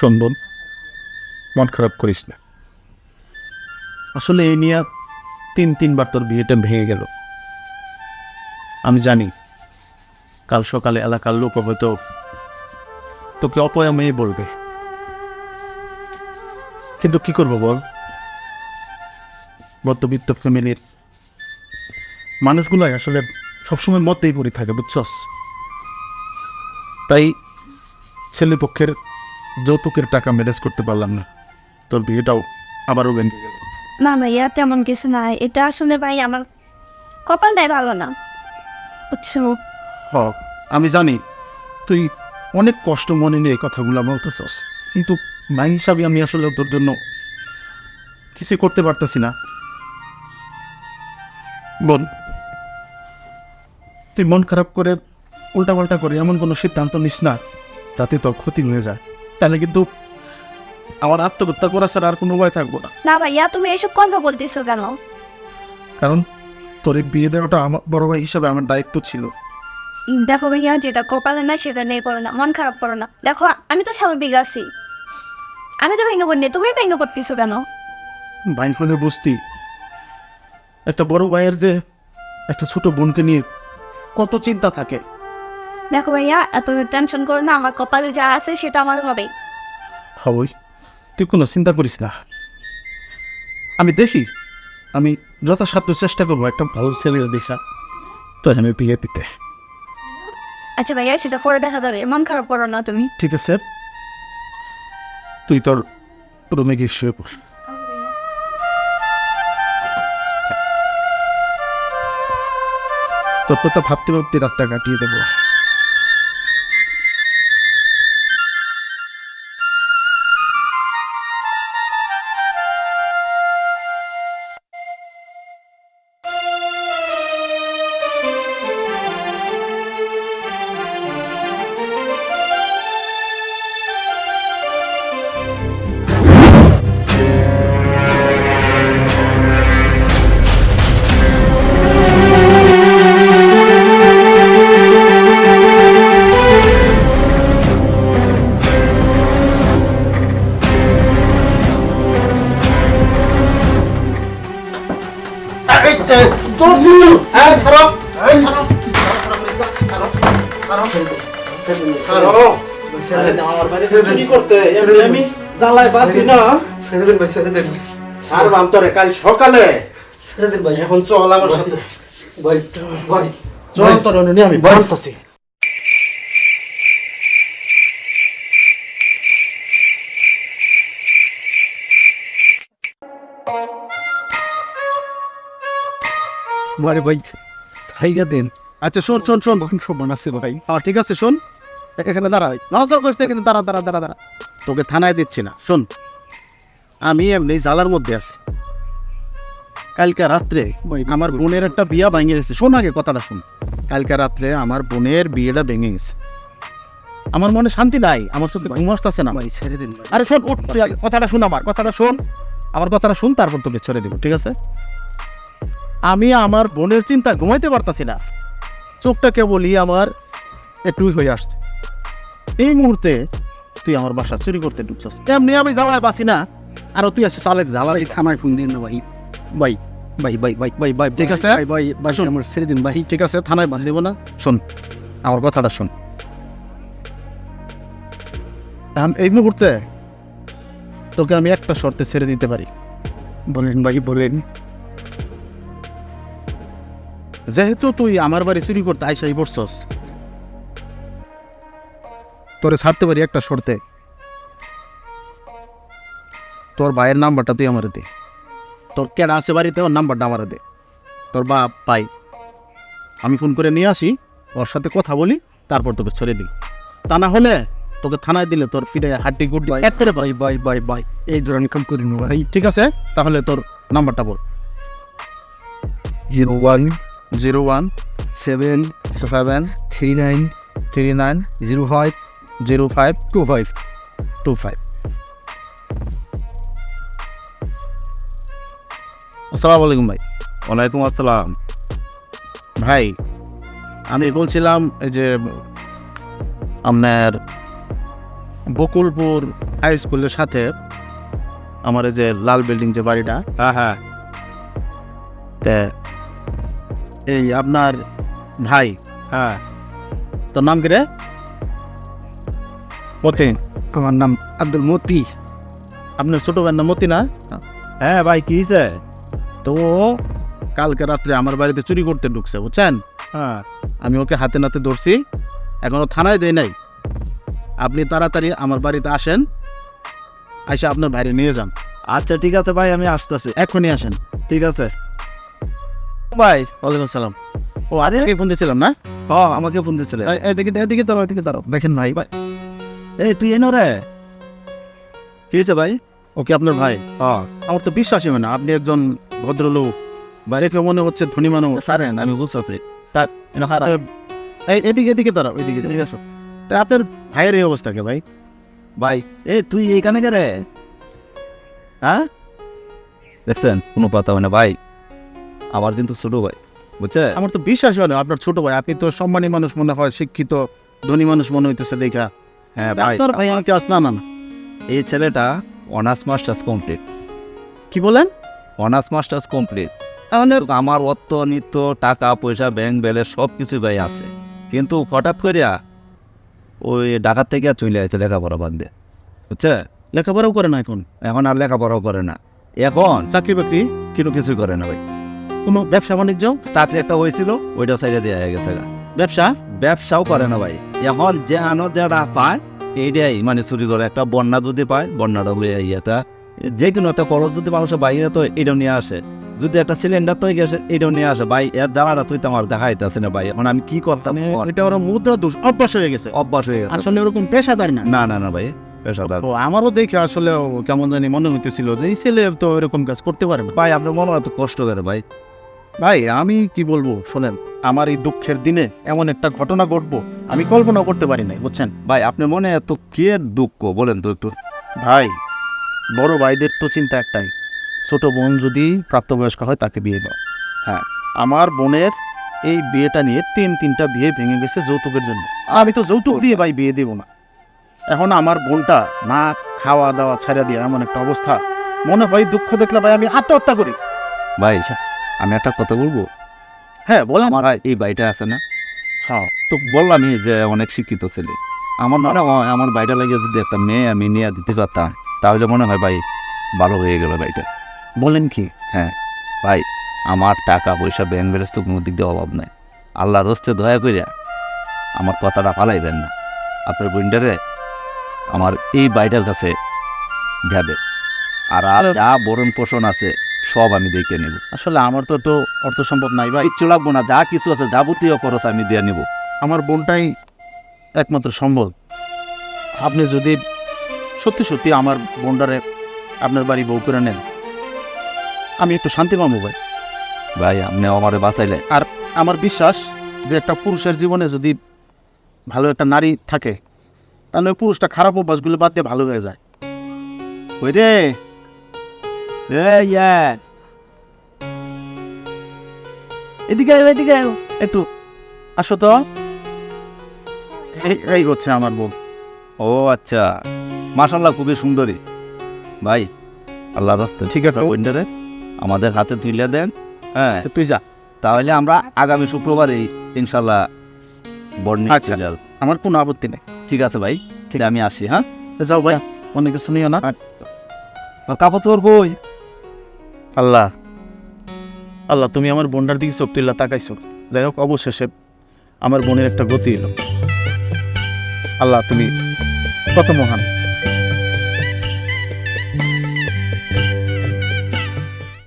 শোন মন খারাপ করিস না। আসলে এই নিয়ে তিন তিনবার তোর বিয়েটা ভেঙে গেল। আমি জানি, কাল সকালে এলাকার লোক হয়তো তোকে অপয়া মেয়ে বলবে। কিন্তু কি করব বল? মধ্যবিত্ত ফ্যামিলির মানুষগুলাই আসলে সবসময় মতেই পড়ে থাকে, বুঝছস? তাই ছেলেপক্ষের যৌতুকের টাকা ম্যানেজ করতে পারলাম না। তোর বিয়েটাও আবারও ভেঙে গেল। না ভাইয়া তেমন কিছু নাই। এটা আসলে ভাই আমার কপালটাই ভালো না। বুঝছ হ আমি জানি তুই অনেক কষ্ট মনে নিয়ে এই কথাগুলো বলতেছস কিন্তু ভাই হিসাবে আমি আসলে তোর জন্য কিছু করতে পারতেছি না। বোন তুই মন খারাপ করে উল্টাপাল্টা করে এমন কোনো সিদ্ধান্ত নিস না যাতে তোর ক্ষতি হয়ে যায়। তাহলে কিন্তু আমার আত্মহত্যা করা ছাড়া আর কোনো উপায় থাকব না। না ভাইয়া তুমি এসব কথা বলতেছো কেন? কারণ তোর এই বিয়ে দেওয়াটা আমার বড় ভাই হিসাবে আমার দায়িত্ব ছিল। দেখো ভাইয়া যেটা কপালে না সেটা নিয়ে করো না মন খারাপ করো না। দেখো আমি তো স্বাভাবিক আছি। আমি তো ভেঙে পড়িনি তুমি ভেঙে পড়তেছো কেন? ভাই হলে বুঝতি একটা বড় ভাইয়ের যে একটা ছোট বোনকে নিয়ে কত চিন্তা থাকে। দেখো ভাইয়া এত টেনশন করো না আমার কপালে যা আছে সেটা আমার হবে। হবই। তুই কোনো চিন্তা করিস না। আমি দেখি আমি যথাসাধ্য চেষ্টা করব একটা ভালো ছেলের দেখা তো আমি বিয়ে দিতে। আচ্ছা ভাইয়া সেটা পরে দেখা যাবে। মন খারাপ করো না তুমি। ঠিক আছে। তুই তোর রুমে গিয়ে শুয়ে পড়। তোর কথা ভাবতে ভাবতে রাতটা কাটিয়ে দেবো। দেন। ভাই ছেড়ে দেন। আর বামতরে কাল সকালে। ছেড়ে দেন ভাই। এখন চল আমার সাথে। ভাই ভাই। চল তোর আমি বানতাছি। মারে ভাই জায়গা দেন। আচ্ছা শোন শোন শোন। আছে ভাই? হ্যাঁ ঠিক আছে শোন। এখানে দাঁড়াই নজর করতে এখানে দাঁড়া দাঁড়া দাঁড়া দাঁড়া। তোকে থানায় দিচ্ছি না শোন। আমি এমনি জালার মধ্যে আছি। কালকে রাত্রে আমার বোনের একটা বিয়া ভেঙে গেছে। শোন আগে কথাটা শোন। কালকে রাত্রে আমার বোনের বিয়েটা ভেঙে গেছে। আমার মনে শান্তি নাই আমার চোখে ঘুম আসতেছে না। ভাই ছেড়ে দেন ভাই। আরে শোন উঠ কথাটা শোন আমার কথাটা শোন। আমার কথাটা শোন তারপর তোকে ছেড়ে দেবো ঠিক আছে? আমি আমার বোনের চিন্তা ঘুমাইতে পারতাছি না। চোখটা কেবলই আমার একটু হয়ে আসছে। এই মুহূর্তে তুই আমার বাসা চুরি করতে ঢুকছস। এমনি আমি জ্বালায় বাসি না। আর তুই আসিস চালের জ্বালা। ভাই থানায় ফোন দিন না ভাই। ভাই। ভাই ভাই ভাই ভাই ভাই ঠিক আছে? ভাই ভাই ভাই শোন। আমার ছেড়ে দিন ভাই। ঠিক আছে থানায় বাঁধ দেবো না। শোন আমার কথাটা শোন। এখন এই মুহূর্তে তোকে আমি একটা শর্তে ছেড়ে দিতে পারি। বলেন ভাই বলেন। যেহেতু তুই আমার বাড়ি চুরি করতে আইসাই পড়ছস তোরে ছাড়তে পারি একটা শর্তে। তোর ভাইয়ের নাম্বারটা তুই আমার দে। তোর কেডা আছে বাড়িতে ওর নাম্বারটা আমার দে। তোর বাপ পাই আমি ফোন করে নিয়ে আসি ওর সাথে কথা বলি তারপর তোকে ছেড়ে দিই। তা না হলে তোকে থানায় দিলে তোর ফিরে হাড্ডি গুড্ডি করে ভাই ভাই ভাই ভাই এই ধরনের কাম করিনি ভাই। ঠিক আছে তাহলে তোর নাম্বারটা বল। Zero one zero one seven seven three nine three nine zero five zero five two five two five. আসসালামু আলাইকুম ভাই। ওয়ালাইকুম আসসালাম। ভাই আমি বলছিলাম এই যে আপনার বকুলপুর হাই স্কুলের সাথে আমার এই যে লাল বিল্ডিং যে বাড়িটা হ্যাঁ হ্যাঁ। এই আপনার ভাই। হ্যাঁ। তোর নাম কি রে? মতি আমার নাম আব্দুল মতি। আপনার ছোট ভাইয়ের নাম মতি না? হ্যাঁ ভাই কি হয়েছে তো কালকে রাত্রে আমার বাড়িতে চুরি করতে ঢুকছে বুঝছেন? হ্যাঁ। আমি ওকে হাতে নাতে ধরছি এখনও থানায় দেয় নাই। আপনি তাড়াতাড়ি আমার বাড়িতে আসেন আইসা আপনার বাইরে নিয়ে যান। আচ্ছা ঠিক আছে ভাই আমি আসতেছি। এখনই আসেন। ঠিক আছে। ভাই ওয়ালাইকুম সালাম। ও আরে ফোন দিয়েছিলাম না? হ আমাকে ফোন দিছিলে এদিকে এদিকে দাঁড়াও এদিকে দাঁড়াও। দেখেন ভাই এই তুই এনো রে। কি হয়েছে ভাই? ওকে আপনার ভাই? হ। আমার তো বিশ্বাসই হয় না আপনি একজন ভদ্রলোক। বাইরে মনে হচ্ছে ধনী মানুষ। সারেন আমি বুঝতে তার এদিকে এদিকে দাঁড়াও এদিকে ঠিক আছে তা আপনার ভাইয়ের এই অবস্থা কে ভাই? ভাই এ তুই এইখানে কে রে? হ্যাঁ? দেখছেন কোনো পাতা হয় না ভাই। আমার কিন্তু ছোট ভাই বুঝছে আমার তো বিশ্বাস হয় না আপনার ছোট ভাই। আপনি তো সম্মানী মানুষ মনে হয় শিক্ষিত ধনী মানুষ মনে হইতেছে দেখা। হ্যাঁ ভাই আপনার ভাই আমাকে আস না এই ছেলেটা অনার্স মাস্টার্স কমপ্লিট কি বলেন? অনার্স মাস্টার্স কমপ্লিট তাহলে আমার অর্থ নিত্য টাকা পয়সা ব্যাংক ব্যালেন্স সব কিছু ভাই আছে। কিন্তু হঠাৎ করিয়া ওই ঢাকার থেকে আর চলে আসছে লেখাপড়া বাদ দিয়ে বুঝছে? লেখাপড়াও করে না এখন? এখন আর লেখাপড়াও করে না। এখন চাকরি বাকরি? কিন্তু কিছু করে না ভাই। কোনো ব্যবসা বাণিজ্য? চাকরি একটা হয়েছিল ওইটা সাইডে দেওয়া হয়ে গেছে ব্যবসা? ব্যবসাও করে না ভাই। এখন যে আনো যারা পায় এইটাই মানে চুরি করে। একটা বন্যা যদি পায় বন্যাটা বলে ইয়েটা যে কোনো একটা খরচ যদি মানুষের বাইরে তো এটাও নিয়ে আসে। যদি একটা সিলিন্ডার তো গেছে এটাও নিয়ে আসে। ভাই এর জ্বালাটা তুই তো আমার দেখাইতেছে না ভাই। এখন আমি কি করতাম? এটা ওরা মুদ্রা দোষ অভ্যাস হয়ে গেছে। অভ্যাস হয়ে গেছে। আসলে ওরকম পেশাদার না? না না না ভাই পেশাদার। তো আমারও দেখে আসলে কেমন জানি মনে হইতেছিল যে এই ছেলে তো এরকম কাজ করতে পারে ভাই আপনার মনে হয় তো কষ্ট করে ভাই। ভাই আমি কি বলব? শোনেন আমার এই দুঃখের দিনে এমন একটা ঘটনা ঘটবো আমি কল্পনা করতে পারি নাই বুঝছেন? ভাই আপনার মনে এত কে দুঃখ? বলেন তো একটু। ভাই বড় ভাইদের তো চিন্তা একটাই। ছোট বোন যদি প্রাপ্তবয়স্ক হয় তাকে বিয়ে দাও। হ্যাঁ। আমার বোনের এই বিয়েটা নিয়ে তিন তিনটা বিয়ে ভেঙে গেছে যৌতুকের জন্য। আমি তো যৌতুক দিয়ে ভাই বিয়ে দেবো না। এখন আমার বোনটা না খাওয়া দাওয়া ছাড়া দিয়ে এমন একটা অবস্থা মনে হয় দুঃখ দেখলে ভাই আমি আত্মহত্যা করি। ভাই আমি একটা কথা বলব? হ্যাঁ বলেন। আমার এই বাড়িটা আছে না? হ্যাঁ। তো বললামই যে অনেক শিক্ষিত ছেলে। আমার মনে হয় আমার বাড়িটা লাগে যদি একটা মেয়ে আমি নিয়ে দিতে পারতাম তাহলে মনে হয় ভাই ভালো হয়ে গেল বাড়িটা বলেন কি? হ্যাঁ ভাই আমার টাকা পয়সা ব্যাংক ব্যালেন্স তো কোনো দিক দিয়ে অভাব নাই। আল্লাহ রস্তে দয়া করিয়া আমার কথাটা পালাইবেন না। আপনার বইন্ডারে আমার এই বাড়িটার কাছে ভেবে আর আর যা বরণ পোষণ আছে সব আমি দেখে নেব। আসলে আমার তো তো অর্থ সম্ভব নাই ভাই। কিচ্ছু লাগবো না যা কিছু আছে যাবতীয় খরচ আমি দিয়ে নেব। আমার বোনটাই একমাত্র সম্বল। আপনি যদি সত্যি সত্যি আমার বোনটারে আপনার বাড়ি বউ করে নেন আমি একটু শান্তি পাবো ভাই। ভাই আপনি আমারে বাঁচাইলে। আর আমার বিশ্বাস যে একটা পুরুষের জীবনে যদি ভালো একটা নারী থাকে তাহলে ওই পুরুষটা খারাপ অভ্যাসগুলো বাদ দিয়ে ভালো হয়ে যায়। ওই রে এদিকে আয়, এদিকে। একটু আসো তো। এই এই হচ্ছে আমার বোন। ও আচ্ছা মাশাল্লাহ খুবই সুন্দরী। ভাই আল্লাহ রাস্তা ঠিক আছে। ওইটারে আমাদের হাতে তুলে দেন হ্যাঁ। তুই যা। তাহলে আমরা আগামী শুক্রবারই ইনশাল্লাহ বর্ণি আচ্ছা। আমার কোনো আপত্তি নেই। ঠিক আছে ভাই ঠিক আমি আসি হ্যাঁ? যাও ভাই অনেক কিছু নিও না। আর কাপড় চোর কই আল্লাহ আল্লাহ, তুমি আমার বোনটার দিকে চোখ তুল্লা, তাকাইছো। যাই হোক, অবশেষে আমার বোনের একটা গতি এলো। আল্লাহ, তুমি কত মহান।